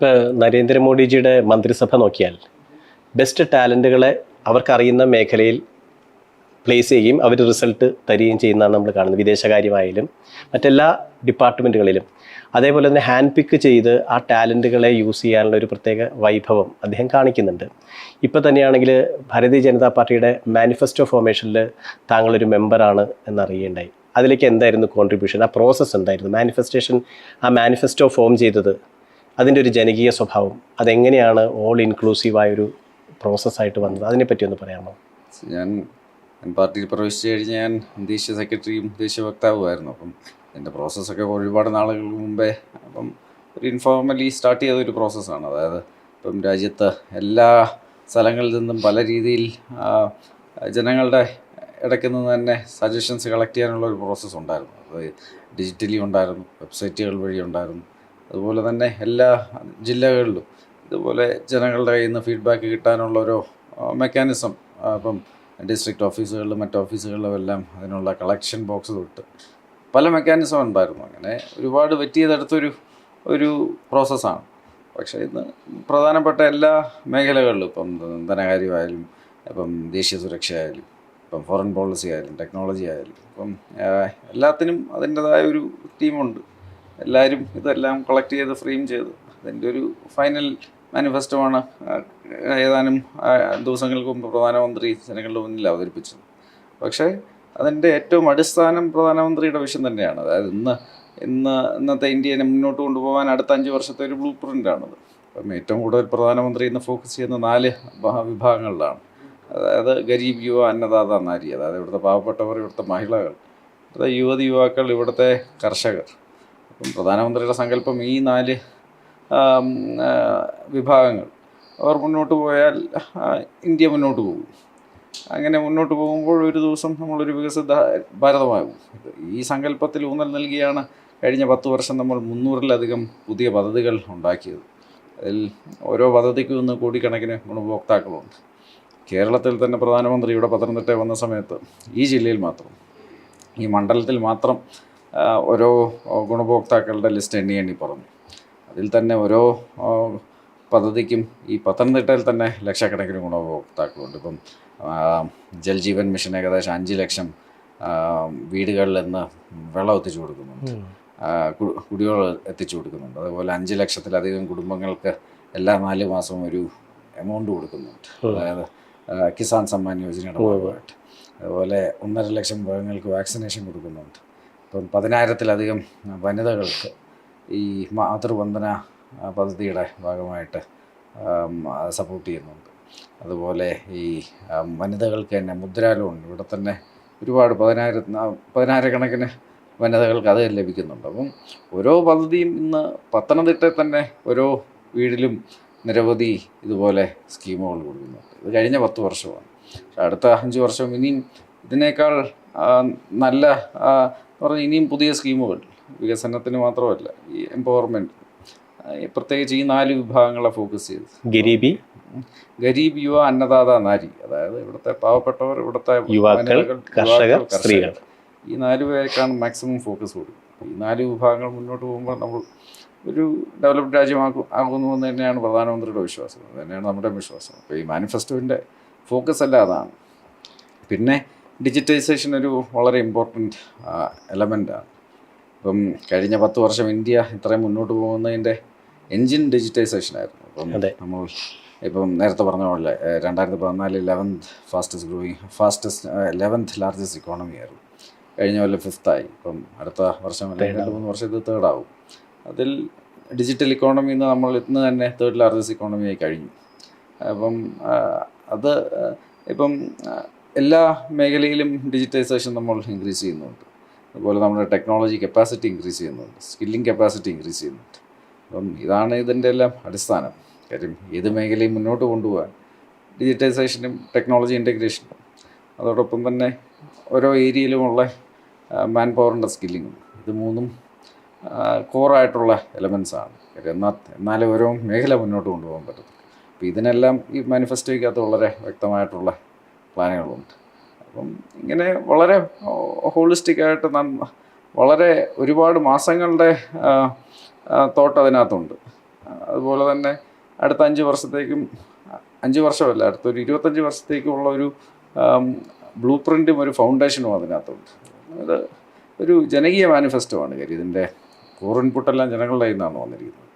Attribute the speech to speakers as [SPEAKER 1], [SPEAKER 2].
[SPEAKER 1] ഇപ്പോൾ നരേന്ദ്രമോദിജിയുടെ മന്ത്രിസഭ നോക്കിയാൽ ബെസ്റ്റ് ടാലന്റുകളെ അവർക്കറിയുന്ന മേഖലയിൽ പ്ലേസ് ചെയ്യുകയും അവർ റിസൾട്ട് തരികയും ചെയ്യുന്നതാണ് നമ്മൾ കാണുന്നത്. വിദേശകാര്യമായാലും മറ്റെല്ലാ ഡിപ്പാർട്ട്മെന്റുകളിലും അതേപോലെ തന്നെ ഹാൻഡ് പിക്ക് ചെയ്ത് ആ ടാലന്റുകളെ യൂസ് ചെയ്യാനുള്ള ഒരു പ്രത്യേക വൈഭവം അദ്ദേഹം കാണിക്കുന്നുണ്ട്. ഇപ്പോൾ തന്നെയാണെങ്കിൽ ഭാരതീയ ജനതാ പാർട്ടിയുടെ മാനിഫെസ്റ്റോ ഫോർമേഷനിൽ താങ്കളൊരു മെമ്പറാണ് എന്നറിയുകയുണ്ടായി. അതിലേക്ക് എന്തായിരുന്നു കോൺട്രിബ്യൂഷൻ ആ പ്രോസസ്സ് എന്തായിരുന്നു? മാനിഫെസ്റ്റേഷൻ ആ മാനിഫെസ്റ്റോ ഫോം ചെയ്തത് അതിന്റെ ഒരു ജനകീയ സ്വഭാവം. അതെങ്ങനെയാണ് ഓൾ ഇൻക്ലൂസീവായ ഒരു പ്രോസസ്സായിട്ട് വന്നത്? അതിനെപ്പറ്റി ഒന്ന് പറയാമോ?
[SPEAKER 2] ഞാൻ ഞാൻ പാർട്ടിയിൽ പ്രവേശിച്ചു കഴിഞ്ഞ് ഞാൻ ദേശീയ സെക്രട്ടറിയും ദേശീയ വക്താവുമായിരുന്നു. അപ്പം എന്റെ പ്രോസസ്സൊക്കെ ഒരുപാട് നാളുകൾ മുമ്പേ അപ്പം ഒരു ഇൻഫോർമലി സ്റ്റാർട്ട് ചെയ്ത ഒരു പ്രോസസ്സാണ് അതായത് ഇപ്പം രാജ്യത്ത് എല്ലാ സ്ഥലങ്ങളിൽ നിന്നും പല രീതിയിൽ ജനങ്ങളുടെ ഇടയ്ക്ക് നിന്ന് തന്നെ സജഷൻസ് കളക്ട് ചെയ്യാനുള്ള ഒരു പ്രോസസ്സ് ഉണ്ടായിരുന്നു. അത് ഡിജിറ്റലി ഉണ്ടായിരുന്നു വെബ്സൈറ്റുകൾ വഴി ഉണ്ടായിരുന്നു. അതുപോലെ തന്നെ എല്ലാ ജില്ലകളിലും ഇതുപോലെ ജനങ്ങളുടെ കയ്യിൽ നിന്ന് ഫീഡ്ബാക്ക് കിട്ടാനുള്ള ഒരു മെക്കാനിസം ഇപ്പം ഡിസ്ട്രിക്ട് ഓഫീസുകളിലും മറ്റ് ഓഫീസുകളിലും എല്ലാം അതിനുള്ള കളക്ഷൻ ബോക്സ് തൊട്ട് പല മെക്കാനിസം ഉണ്ടായിരുന്നു. അങ്ങനെ ഒരുപാട് വെറ്റിയതെടുത്തൊരു ഒരു പ്രോസസ്സാണ് പക്ഷേ ഇന്ന് പ്രധാനപ്പെട്ട എല്ലാ മേഖലകളിലും ഇപ്പം ധനകാര്യമായാലും ഇപ്പം ദേശീയ സുരക്ഷ ആയാലും ഇപ്പം ഫോറിൻ പോളിസി ആയാലും ടെക്നോളജി ആയാലും ഇപ്പം എല്ലാത്തിനും അതിന്റെതായ ഒരു ടീമുണ്ട് എല്ലാവരും ഇതെല്ലാം കളക്ട് ചെയ്ത് ഫ്രെയിം ചെയ്ത്. അതിന്റെ ഒരു ഫൈനൽ മാനിഫെസ്റ്റോ ആണ് ഏതാനും ദിവസങ്ങൾക്ക് മുമ്പ് പ്രധാനമന്ത്രി ജനങ്ങളുടെ മുന്നിൽ അവതരിപ്പിച്ചത്. പക്ഷേ അതിന്റെ ഏറ്റവും അടിസ്ഥാനം പ്രധാനമന്ത്രിയുടെ വിഷയം തന്നെയാണ്. അതായത് ഇന്ന് ഇന്ന് ഇന്നത്തെ ഇന്ത്യനെ മുന്നോട്ട് കൊണ്ടുപോകാൻ അടുത്ത അഞ്ച് വർഷത്തെ ഒരു ബ്ലൂ പ്രിന്റാണത് അപ്പം ഏറ്റവും കൂടുതൽ പ്രധാനമന്ത്രി ഇന്ന് ഫോക്കസ് ചെയ്യുന്ന നാല് വിഭാ- വിഭാഗങ്ങളിലാണ് അതായത് ഗരീബ് യുവ അന്നദാത നാരി അതായത് ഇവിടുത്തെ പാവപ്പെട്ടവർ ഇവിടുത്തെ മഹിളകൾ ഇവിടുത്തെ യുവതി യുവാക്കൾ ഇവിടുത്തെ കർഷകർ. അപ്പം പ്രധാനമന്ത്രിയുടെ സങ്കല്പം ഈ നാല് വിഭാഗങ്ങൾ അവർ മുന്നോട്ട് പോയാൽ ഇന്ത്യ മുന്നോട്ട് പോകും. അങ്ങനെ മുന്നോട്ട് പോകുമ്പോൾ ഒരു ദിവസം നമ്മളൊരു വികസിത ഭാരതമാകും. ഈ സങ്കല്പത്തിൽ ഊന്നൽ നൽകിയാണ് കഴിഞ്ഞ പത്ത് വർഷം നമ്മൾ മുന്നൂറിലധികം പുതിയ പദ്ധതികൾ ഉണ്ടാക്കിയത്. അതിൽ ഓരോ പദ്ധതിക്കും ഇന്ന് കോടിക്കണക്കിന് ഗുണഭോക്താക്കളുണ്ട്. കേരളത്തിൽ തന്നെ പ്രധാനമന്ത്രി ഇവിടെ പത്തനംതിട്ട വന്ന സമയത്ത് ഈ ജില്ലയിൽ മാത്രം ഈ മണ്ഡലത്തിൽ മാത്രം ഓരോ ഗുണഭോക്താക്കളുടെ ലിസ്റ്റ് എണ്ണി എണ്ണി പറഞ്ഞു. അതിൽ തന്നെ ഓരോ പദ്ധതിക്കും ഈ പത്തനംതിട്ടയിൽ തന്നെ ലക്ഷക്കണക്കിന് ഗുണഭോക്താക്കളുണ്ട്. ഇപ്പം ജൽജീവൻ മിഷൻ ഏകദേശം അഞ്ച് ലക്ഷം വീടുകളിൽ നിന്ന് വെള്ളം എത്തിച്ചു കൊടുക്കുന്നുണ്ട്. കുടിവെള്ളം എത്തിച്ചു കൊടുക്കുന്നുണ്ട്. അതുപോലെ അഞ്ച് ലക്ഷത്തിലധികം കുടുംബങ്ങൾക്ക് എല്ലാ നാല് മാസവും ഒരു എമൗണ്ട് കൊടുക്കുന്നുണ്ട്. അതായത് കിസാൻ സമ്മാൻ യോജനയുടെ ഭാഗമായിട്ട്. അതുപോലെ ഒന്നര ലക്ഷം മൃഗങ്ങൾക്ക് വാക്സിനേഷൻ കൊടുക്കുന്നുണ്ട്. ഇപ്പം പതിനായിരത്തിലധികം വനിതകൾക്ക് ഈ മാതൃവന്ദന പദ്ധതിയുടെ ഭാഗമായിട്ട് സപ്പോർട്ട് ചെയ്യുന്നുണ്ട്. അതുപോലെ ഈ വനിതകൾക്ക് തന്നെ മുദ്രാ ലോൺ ഇവിടെ തന്നെ ഒരുപാട് പതിനായിര പതിനായിരക്കണക്കിന് വനിതകൾക്ക് അത് ലഭിക്കുന്നുണ്ട്. അപ്പം ഓരോ പദ്ധതിയും ഇന്ന് പത്തനംതിട്ടയിൽ തന്നെ ഓരോ വീടിലും നിരവധി ഇതുപോലെ സ്കീമുകൾ കൊടുക്കുന്നുണ്ട്. ഇത് കഴിഞ്ഞ പത്ത് വർഷമാണ്. അടുത്ത അഞ്ച് വർഷം ഇനിയും ഇതിനേക്കാൾ നല്ല പറഞ്ഞാൽ ഇനിയും പുതിയ സ്കീമുകൾ വികസനത്തിന് മാത്രമല്ല ഈ എംപവർമെന്റ് പ്രത്യേകിച്ച് ഈ നാല് വിഭാഗങ്ങളെ ഫോക്കസ് ചെയ്ത്.
[SPEAKER 1] ഗരീബി.
[SPEAKER 2] ഗരീബ് യുവ അന്നദാത നാരി. അതായത് ഇവിടുത്തെ പാവപ്പെട്ടവർ ഇവിടുത്തെ
[SPEAKER 1] യുവാക്കൾ, കർഷകർ, സ്ത്രീകൾ.
[SPEAKER 2] ഈ നാല് പേർക്കാണ് മാക്സിമം ഫോക്കസ് കൊടുക്കുന്നത് ഈ നാല് വിഭാഗങ്ങൾ മുന്നോട്ട് പോകുമ്പോൾ നമ്മൾ ഒരു ഡെവലപ്ഡ് രാജ്യമാക്കും ആകുന്നുവെന്ന് തന്നെയാണ് പ്രധാനമന്ത്രിയുടെ വിശ്വാസം. അത് തന്നെയാണ് നമ്മുടെ വിശ്വാസം. അപ്പോൾ ഈ മാനിഫെസ്റ്റോവിന്റെ ഫോക്കസ് അല്ല അതാണ്. പിന്നെ ഡിജിറ്റൈസേഷൻ ഒരു വളരെ ഇമ്പോർട്ടന്റ് എലമെന്റാണ് ഇപ്പം കഴിഞ്ഞ പത്ത് വർഷം ഇന്ത്യ ഇത്രയും മുന്നോട്ട് പോകുന്നതിന്റെ എൻജിൻ ഡിജിറ്റൈസേഷൻ ആയിരുന്നു. അപ്പം നമ്മൾ ഇപ്പം നേരത്തെ പറഞ്ഞ പോലെ രണ്ടായിരത്തി പതിനാല് eleventh fastest growing fastest eleventh largest economy ആയിരുന്നു. കഴിഞ്ഞ കൊല്ലം ഫിഫ്ത്തായി ഇപ്പം അടുത്ത വർഷം അല്ലെങ്കിൽ രണ്ട് മൂന്ന് വർഷം ഇത് തേർഡ് ആവും. അതിൽ ഡിജിറ്റൽ ഇക്കോണമി എന്ന് നമ്മൾ ഇന്ന് തന്നെ തേർഡ് ലാർജസ്റ്റ് ഇക്കോണമിയായി കഴിഞ്ഞു. അപ്പം അത് ഇപ്പം എല്ലാ മേഖലയിലും ഡിജിറ്റൈസേഷൻ നമ്മൾ ഇൻക്രീസ് ചെയ്യുന്നുണ്ട്. അതുപോലെ നമ്മുടെ ടെക്നോളജി കപ്പാസിറ്റി ഇൻക്രീസ് ചെയ്യുന്നുണ്ട്. സ്കില്ലിംഗ് കപ്പാസിറ്റി ഇൻക്രീസ് ചെയ്യുന്നുണ്ട്. അപ്പം ഇതാണ് ഇതിന്റെ എല്ലാം അടിസ്ഥാനം. കാര്യം ഏത് മേഖലയും മുന്നോട്ട് കൊണ്ടുപോകാൻ ഡിജിറ്റൈസേഷനും ടെക്നോളജി ഇന്റഗ്രേഷനും അതോടൊപ്പം തന്നെ ഓരോ ഏരിയയിലുമുള്ള മാൻ പവറിന്റെ സ്കില്ലിങ്ങും ഇത് മൂന്നും കോറായിട്ടുള്ള എലമെൻസാണ് എന്നാൽ എന്നാലേ ഓരോ മേഖല മുന്നോട്ട് കൊണ്ടുപോകാൻ പറ്റും അപ്പോൾ ഇതിനെല്ലാം ഈ മാനിഫെസ്റ്റോയ്ക്കകത്ത് വളരെ വ്യക്തമായിട്ടുള്ള പ്ലാനുകളുണ്ട്. അപ്പം ഇങ്ങനെ വളരെ ഹോളിസ്റ്റിക്കായിട്ട് വളരെ ഒരുപാട് മാസങ്ങളുടെ തോട്ട് അതിനകത്തുണ്ട്. അതുപോലെ തന്നെ അടുത്ത അഞ്ച് വർഷത്തേക്കും അഞ്ച് വർഷമല്ല അടുത്തൊരു ഇരുപത്തഞ്ച് വർഷത്തേക്കുമുള്ള ഒരു ബ്ലൂ പ്രിന്റും ഒരു ഫൗണ്ടേഷനും അതിനകത്തുണ്ട്. അത് ഒരു ജനകീയ മാനിഫെസ്റ്റോ ആണ് കാര്യം. ഇതിന്റെ കോർ ഇൻപുട്ടെല്ലാം ജനങ്ങളുടെ കയ്യിൽ നിന്നാണ് വന്നിരിക്കുന്നത്.